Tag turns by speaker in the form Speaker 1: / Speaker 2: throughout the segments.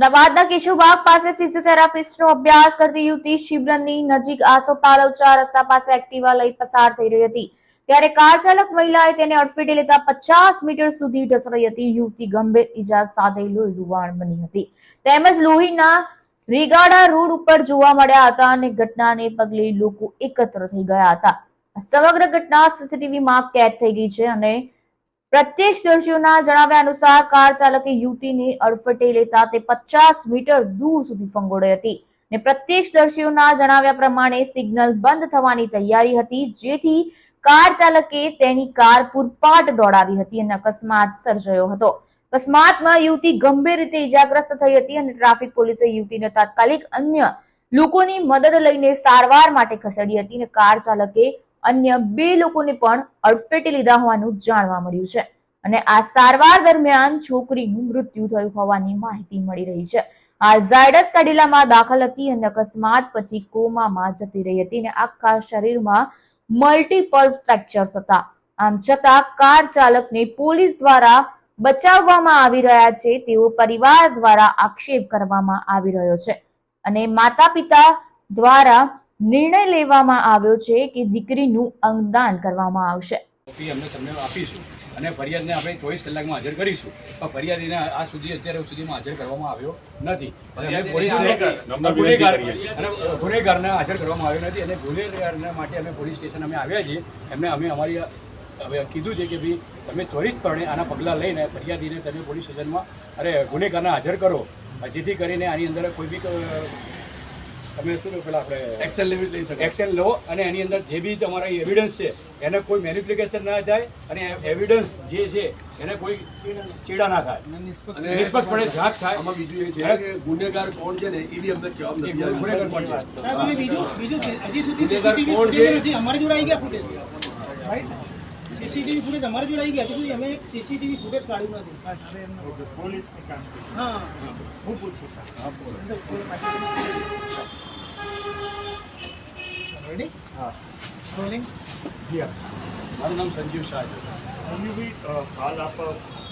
Speaker 1: અમદાવાદના કેશુબાગ પાસે ફિઝિયોથેરાપિસ્ટનો અભ્યાસ કરતી યુવતી શિબરનની નજીક આસોપાલ ચાર રસ્તા પાસે એક્ટિવા લઈ પસાર થઈ રહી હતી. ત્યારે કાર ચાલક મહિલાએ તેને અડફેટે લેતા પચાસ મીટર સુધી ઢસડાઈ હતી. યુવતી ગંભીર ઈજા સાથે લોહી લુહાણ બની હતી. તેમજ લોહીના રીગાડા રોડ ઉપર જોવા મળ્યા હતા અને ઘટનાને પગલે લોકો એકત્ર થઈ ગયા હતા. સમગ્ર ઘટના સીસીટીવીમાં કેદ થઈ ગઈ છે અને પ્રત્યક્ષદર્શીઓના જણાવ્યા અનુસાર કાર ચાલકે યુવતીને અડફટે લેતા તે પચાસ મીટર દૂર સુધી ફંગોળી હતી ને પ્રત્યક્ષદર્શીઓના જણાવ્યા પ્રમાણે સિગ્નલ બંધ થવાની તૈયારી હતી, જેથી કાર ચાલકે તેની કાર પૂરપાટ દોડાવી હતી અને અકસ્માત સર્જાયો હતો. અકસ્માતમાં યુવતી ગંભીર રીતે ઇજાગ્રસ્ત થઈ હતી અને ટ્રાફિક પોલીસે યુવતીને તાત્કાલિક અન્ય લોકોની મદદ લઈને સારવાર માટે ખસેડી હતી અને કાર ચાલકે અન્ય બે લોકોને પણ અડફેટે લીધા હોવાનું જાણવા મળ્યું છે. અને આ સારવાર દરમિયાન છોકરીનું મૃત્યુ થયું હોવાની માહિતી મળી રહી છે. આ ઝાયડસ કાડિલામાં દાખલ હતી અને અકસ્માત પછી કોમામાં જતી રહી હતી અને આખા શરીરમાં મલ્ટીપલ ફ્રેક્ચર્સ હતા. આમ છતાં કાર ચાલકને પોલીસ દ્વારા બચાવવામાં આવી રહ્યા છે તેવો પરિવાર દ્વારા આક્ષેપ કરવામાં આવી રહ્યો છે. અને માતા પિતા દ્વારા નિર્ણય લેવામાં આવ્યો છે કે દીકરીનું અંગદાન કરવામાં આવશે.
Speaker 2: કોપી અમને તમને આપીશું અને ફરિયાદને આપણે ચોવીસ કલાકમાં હાજર કરીશું. પણ ફરિયાદીને આ સુધી અત્યારે સુધીમાં હાજર કરવામાં આવ્યો નથી. અને અમે પોલીસને ગુનેગાર અને ગુનેગારને હાજર કરવામાં આવ્યો નથી. અને ગુનેગારના માટે અમે પોલીસ સ્ટેશન અમે આવ્યા છીએ. એમને અમે અમારી હવે કીધું છે કે ભાઈ તમે ત્વરિતપણે આના પગલાં લઈને ફરિયાદીને તમે પોલીસ સ્ટેશનમાં અરે ગુનેગારને હાજર કરો. જેથી કરીને આની અંદર કોઈ બી તમે શું પેલા આપણે
Speaker 3: એક્સેલ લિમિટ લઈ શકો
Speaker 2: એક્શન લો અને એની અંદર જે બી તમારા એવિડન્સ છે એને કોઈ મેનિપ્લિકેશન ના થાય અને એવિડન્સ જે છે એને કોઈ ચીડા ના થાય.
Speaker 3: અને
Speaker 2: નિષ્પક્ષપણે જાંચ થાય.
Speaker 3: આમાં બીજું એ છે કે ગુનેગાર કોણ છે ને એ બી અમને
Speaker 2: જવાબ
Speaker 3: નથી આવ્યું.
Speaker 2: ગુનેગાર કોણ છે?
Speaker 4: બીજું બીજું છે, હજી સુધી
Speaker 3: ગુનેગાર
Speaker 4: સીસીટીવી
Speaker 3: કોણ
Speaker 4: ફૂટેજ
Speaker 3: છે?
Speaker 4: નથી. અમારી જોડે આવી ગયા ફૂટેજ રાઈટ સીસીટીવી ફૂટેજ અમારી જોડે આવી ગયા હજી સુધી અમે એક સીસીટીવી ફૂટેજ કાઢ્યું નથી હા હું પૂછું રેડી
Speaker 2: હા
Speaker 4: રોલિંગ
Speaker 2: જી હા મારું નામ સંજીવ શાહ છે
Speaker 5: અન્યુભાઈ અ, હાલ આપ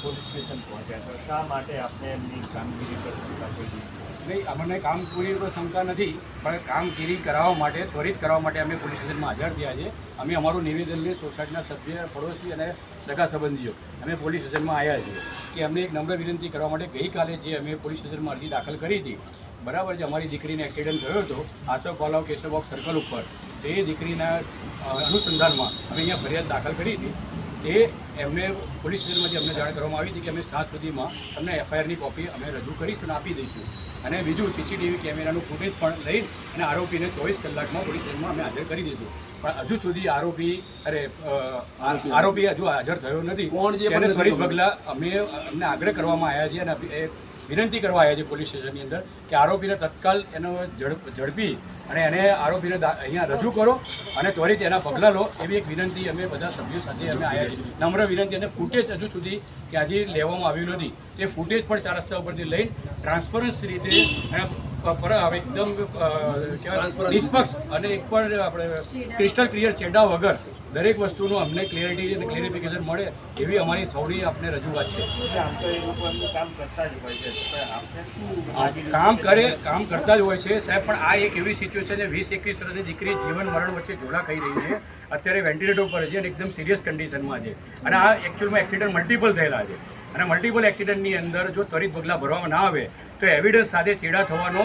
Speaker 5: પોલીસ સ્ટેશન પહોંચ્યા છો શા માટે આપને એમની કામગીરી પર શંકા પડી
Speaker 2: નહીં અમને કામગીરી કોઈ શંકા નથી, પણ કામગીરી કરાવવા માટે, ત્વરિત કરવા માટે અમે પોલીસ સ્ટેશનમાં હાજર થયા છે. અમે અમારું નિવેદનને સોસાયટીના સભ્ય, પડોશી અને સગા સંબંધીઓ, અમે પોલીસ સ્ટેશનમાં આવ્યા છીએ કે અમને એક નમ્ર વિનંતી કરવા માટે ગઈકાલે જે અમે પોલીસ સ્ટેશનમાં અરજી દાખલ કરી હતી, બરાબર છે, અમારી દીકરીને એક્સિડન્ટ થયો હતો આસફ કેશો બોક્સ સર્કલ ઉપર. તે દીકરીના અનુસંધાનમાં અમે અહીંયા ફરિયાદ દાખલ કરી હતી. તે એમને પોલીસ સ્ટેશનમાંથી અમને જાણ કરવામાં આવી હતી કે અમે સાત સુધીમાં તમને એફઆઈઆરની કોપી અમે રજૂ કરીશું અને આપી દઈશું. અને બીજું સીસીટીવી કેમેરાનું ફૂટેજ પણ લઈ અને આરોપીને ચોવીસ કલાકમાં પોલીસ સ્ટેશનમાં અમે હાજર કરી દઈશું પણ હજુ સુધી આરોપી અરે આરોપી હજુ હાજર થયો નથી
Speaker 3: કોણ ખબર.
Speaker 2: પગલાં અમે અમને આગ્રહ કરવામાં આવ્યા છે અને એ વિનંતી કરવા આવ્યા છે પોલીસ સ્ટેશનની અંદર કે આરોપીને તત્કાલ એનો ઝડપ અને એને આરોપીને અહીંયા રજૂ કરો અને ત્વરિત એના પગલાં લો એવી એક વિનંતી અમે બધા સભ્યો સાથે અમે આવ્યા છીએ. નમ્ર વિનંતી અને ફૂટેજ હજુ સુધી કે આજે લેવામાં આવ્યું નથી. તે ફૂટેજ પણ ચાર રસ્તા ઉપરથી લઈને ટ્રાન્સપરન્સી રીતે અને એકદમ. નિષ્પક્ષ અને એક પણ આપણે ક્રિસ્ટલ ક્લિયર ચેડા વગર દરેક વસ્તુનું અમને ક્લિયરિટી અને ક્લિયરિફિકેશન મળે એવી અમારી થોડી આપણે રજૂઆત છે.
Speaker 5: કામ
Speaker 2: કરે કામ કરતા જ હોય છે. સાહેબ પણ આ એક એવી સિચ્યુએશન છે વીસ એકવીસ વર્ષની દીકરી જીવન મરણ વચ્ચે જોડા ખાઈ રહી છે. અત્યારે વેન્ટિલેટર પર છે અને એકદમ સિરિયસ કન્ડિશનમાં છે. અને આ એકચ્યુઅલમાં એક્સિડન્ટ મલ્ટિપલ થયેલા છે. અને મલ્ટિપલ એક્સિડન્ટની અંદર જો ત્વરિત પગલાં ભરવામાં ના આવે, તો એવિડન્સ સાથે ચેડા થવાનો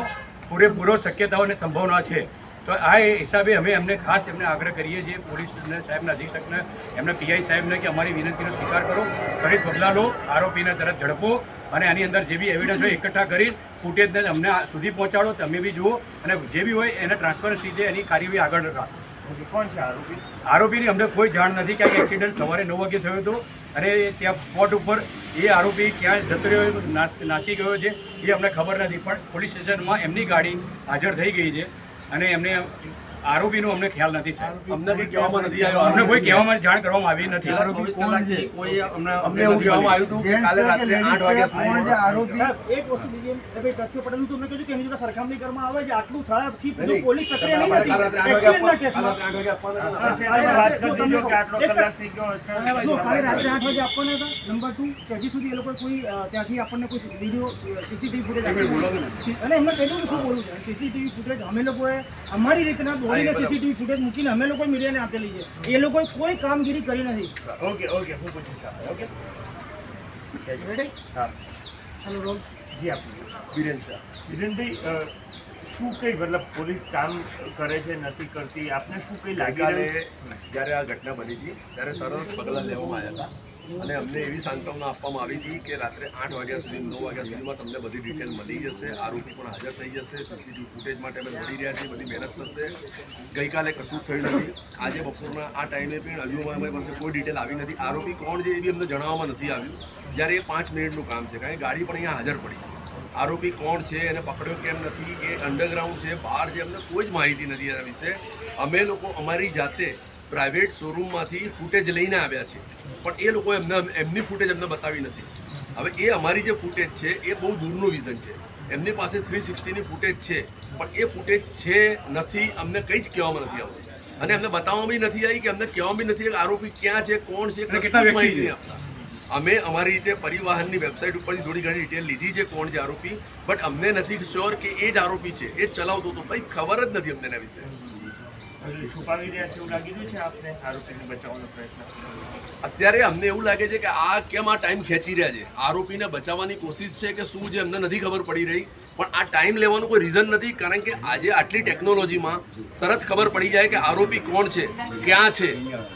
Speaker 2: પૂરેપૂરો શક્યતાઓ અને સંભાવના છે. તો આ હિસાબે અમે એમને ખાસ એમને આગ્રહ કરીએ છીએ, પોલીસ સાહેબના અધિક્ષકને એમના પીઆઈ સાહેબને કે અમારી વિનંતીનો સ્વીકાર કરો, ત્વરિત પગલાં લો, આરોપીને તરત ઝડપો અને આની અંદર જે બી એવિડન્સ હોય એકઠા કરી ફૂટેજને અમને સુધી પહોંચાડો, તમે બી જુઓ અને જે બી હોય એને ટ્રાન્સપરન્સી રીતે એની કાર્યવાહી આગળ રાખો.
Speaker 5: કોણ છે આરોપી?
Speaker 2: આરોપીની અમને કોઈ જાણ નથી કે એક્સિડન્ટ સવારે નવ વાગે થયો હતો અને ત્યાં સ્પોટ ઉપર એ આરોપી ક્યાં જતો રહ્યો નાસી ગયો છે એ અમને ખબર નથી. પણ પોલીસ સ્ટેશનમાં એમની ગાડી હાજર થઈ ગઈ છે અને એમને આરોપીનો અમને ખ્યાલ નથી સાહેબ.
Speaker 3: અમને કંઈ કહેવામાં નથી આવ્યો.
Speaker 2: અમને કોઈ કહેવામાં જાણ કરવામાં આવી નથી.
Speaker 3: અમને એવું કહેવામાં આવ્યું હતું કાલે રાત્રે આઠ વાગ્યા સુધી
Speaker 4: સાહેબ એક વસ્તુ બીજી ભાઈ તથ્ય પટેલનું તમને કહ્યું કે એની જોડે સરખામણી કરવામાં આવે છે? આટલું થયા પછી બધું પોલીસ સક્રિય નહીં
Speaker 3: કાલે રાત્રે આઠ
Speaker 4: એક્સિડન્ટના કેસમાં.
Speaker 3: રાત્રે આઠ વાગ્યા આપવાના હતા.
Speaker 5: હા, સાહેબ, તમે વાત કરી દીધો કે આટલો કલાક થઈ ગયો છે.
Speaker 4: જો કાલે રાત્રે આઠ વાગે આપવાના હતા. નંબર કે હજી સુધી એ લોકો કોઈ ત્યાંથી આપણને કોઈ વીડિયો સીસીટીવી ફૂટેજ અને એમને કહ્યું કે શું બોલવું છે? સીસીટીવી ફૂટેજ અમે લોકોએ અમારી રીતના
Speaker 3: બરાબર.
Speaker 4: સીસીટીવી ફૂટેજ મૂકીને અમે લોકો મીડિયાને આપેલી છે. એ લોકોએ કોઈ કામગીરી કરી નથી.
Speaker 5: ઓકે ઓકે હું પૂછું ઓકે?
Speaker 4: રેડી
Speaker 5: હા.
Speaker 4: ચાલો રોલ
Speaker 5: જી આપ
Speaker 3: વિરેન શાહ.
Speaker 5: કિરણભાઈ અ, શું કઈ મતલબ પોલીસ કામ કરે છે નથી કરતી? આપને શું કઈ લાગી
Speaker 3: જ્યારે આ ઘટના બની હતી ત્યારે તરત પગલાં લેવામાં આવ્યા હતા અને અમને એવી સાંત્વના આપવામાં આવી હતી કે રાત્રે આઠ વાગ્યા સુધી નવ વાગ્યા સુધીમાં તમને બધી ડિટેલ મળી જશે આરોપી પણ હાજર થઈ જશે સીસીટીવી ફૂટેજ માટે અમે મળી રહ્યા છીએ બધી મહેનત થશે ગઈકાલે કશું જ થયું નથી. આજે બપોરના આ ટાઈમે પણ હજુ અમારી પાસે કોઈ ડિટેલ આવી નથી. આરોપી કોણ છે એ બી અમને જણાવવામાં નથી આવ્યું. જ્યારે એ પાંચ મિનિટનું કામ છે કારણ કે ગાડી પણ અહીંયા હાજર પડી. આરોપી કોણ છે એને પકડ્યો કેમ નથી એ અંડરગ્રાઉન્ડ છે બહાર છે અમને કોઈ જ માહિતી નથી એના વિશે. અમે લોકો અમારી જાતે પ્રાઇવેટ શોરૂમમાંથી ફૂટેજ લઈને આવ્યા છે. પણ એ લોકો એમને એમની ફૂટેજ અમને બતાવી નથી. હવે એ અમારી જે ફૂટેજ છે એ બહુ દૂરનું વિઝન છે. એમની પાસે થ્રી સિક્સટીની ફૂટેજ છે પણ એ ફૂટેજ છે નથી અમને કંઈ જ કહેવામાં નથી આવતું. અને એમને બતાવવામાં બી નથી આવી કે અમને કહેવામાં બી નથી કે આરોપી ક્યાં છે કોણ છે
Speaker 2: કેટલા
Speaker 3: માહિતી આપતા. અમે અમારી રીતે પરિવહનની વેબસાઇટ ઉપરથી થોડી ઘણી ડિટેલ લીધી છે કોણ છે આરોપી બટ અમને નથી શ્યોર કે એ જ આરોપી છે. એ જ ચલાવતો હતો. કંઈ ખબર જ નથી અમને એના વિશે.
Speaker 5: છુપાવી રહ્યા છે એવું લાગી રહ્યું છે આપને? આરોપીને બચાવવાનો પ્રયત્ન?
Speaker 3: અત્યારે અમને એવું લાગે છે કે આ કેમ આ ટાઈમ ખેંચી રહ્યા છે? આરોપીને બચાવવાની કોશિશ છે કે શું છે અમને નથી ખબર પડી રહી, પણ આ ટાઈમ લેવાનું કોઈ રીઝન નથી, કારણ કે આજે આટલી ટેકનોલોજીમાં તરત ખબર પડી જાય કે આરોપી કોણ છે, ક્યાં છે,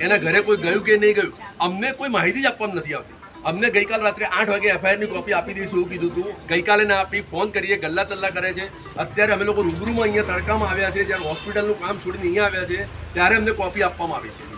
Speaker 3: એના ઘરે કોઈ ગયું કે નહીં ગયું, અમને કોઈ માહિતી જ આપવામાં નથી આવતી. અમને ગઈકાલ રાત્રે આઠ વાગે એફઆઈઆરની કોપી આપી દઈશું એવું કીધું હતું ગઈકાલે ના આપી, ફોન કરીએ ગલ્લા તલ્લા કરે છે. અત્યારે અમે લોકો રૂબરૂમાં અહીંયા તડકામાં આવ્યા છે, જ્યારે હોસ્પિટલનું કામ છોડીને અહીંયા આવ્યા છે, ત્યારે અમને કોપી આપવામાં આવી છે.